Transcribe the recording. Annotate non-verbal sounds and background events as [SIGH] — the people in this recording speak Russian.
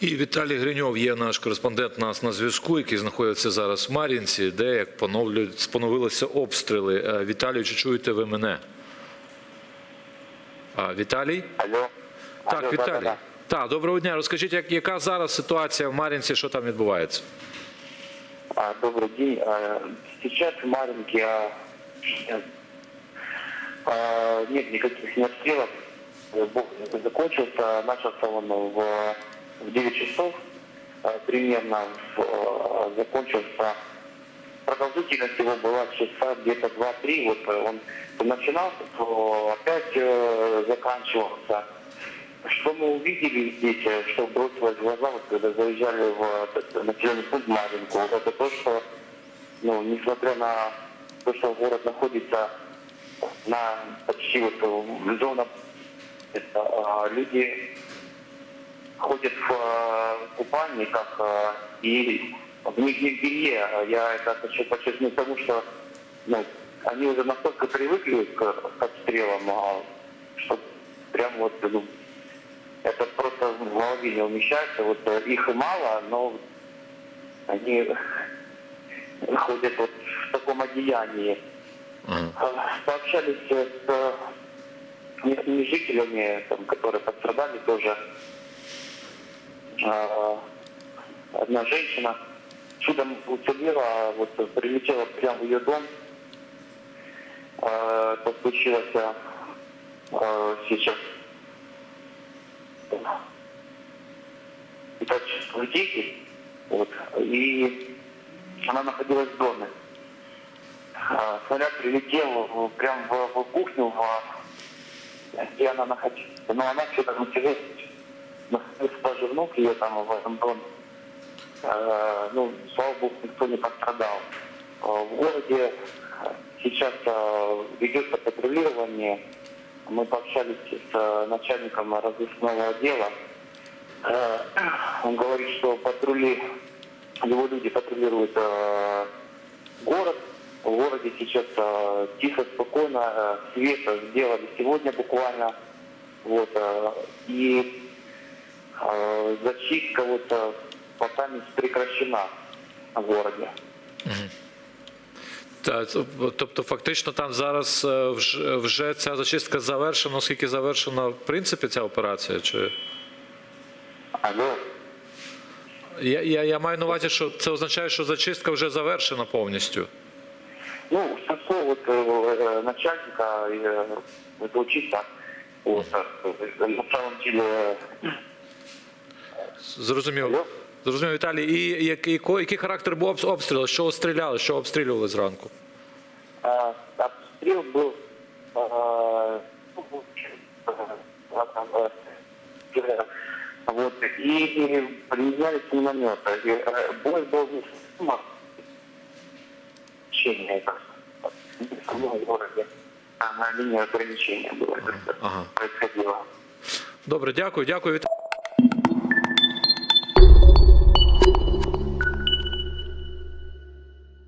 І Віталій Гриньов є наш кореспондент нас на зв'язку, який знаходиться зараз в Мар'їнці, де як поновлюють поновилися обстріли. Е, Віталію, чи чуєте ви мене? А, Віталій? Алло. Так, Алло, Віталій. Так, доброго дня. Розкажіть, як, яка зараз ситуація в Мар'їнці, що там відбувається? А, Добрый день. А, Сейчас в Маринке а, а, нет никаких не обстрелов. Бог закончился. Начался он в, в 9 часов а, примерно. А, закончился. Продолжительность его была часа где-то 2-3. Вот э, он начинался, то опять э, заканчивался. Что мы увидели здесь, э, что бросилось в глаза, вот, когда заезжали в населенный пункт Маринку, это то, что, ну, несмотря на то, что город находится на почти вот в зона, это, люди ходят в а, купальниках а, и в нижнем белье. Я это хочу подчеркнуть тому, что ну, они уже настолько привыкли к, к обстрелам, а, что прям вот ну, это просто в голове не умещается. Вот э, их и мало, но они [LAUGHS] ходят вот в таком одеянии. А, Пообщались э, с э, местными жителями, там, которые пострадали тоже. А, Одна женщина чудом уцелела, а вот прилетела прямо в ее дом. А, Это случилось а, сейчас. Это дети, вот, и она находилась в доме. А, Снаряд прилетел в- прям в, в кухню, где она находилась. Но она что-то даже внук ее там в этом доме. А, Ну, слава богу, никто не пострадал. А, В городе сейчас а, ведется патрулирование. Мы пообщались с начальником разыскного отдела. Э, Он говорит, что патрули, его люди патрулируют э, город. В городе сейчас э, тихо, спокойно, э, свет сделали сегодня буквально. Вот, э, и э, зачистка вот э, пока не прекращена в городе. Та, ц- тобто, фактично, там зараз е, вже, вже ця зачистка завершена, оскільки завершена в принципі ця операція? Чи Алло. я, я, я маю на увазі, що це означає, що зачистка вже завершена повністю. Ну, со слов вот, э, э, начальника, э, это чисто. Вот, э, на самом деле, Зрозумів. Алло. Зрозумів, Віталій. І який, ко- який характер був обс- обстрілу? Що стріляли, що обстрілювали зранку? А, обстрел был а, ну, а, там, а, э, вот, и применялись минометы. И, э, бой был не сумма, течение, как в самом городе, а на линии ограничения было это Ага. происходило. Добре, дякую, дякую, Віталій.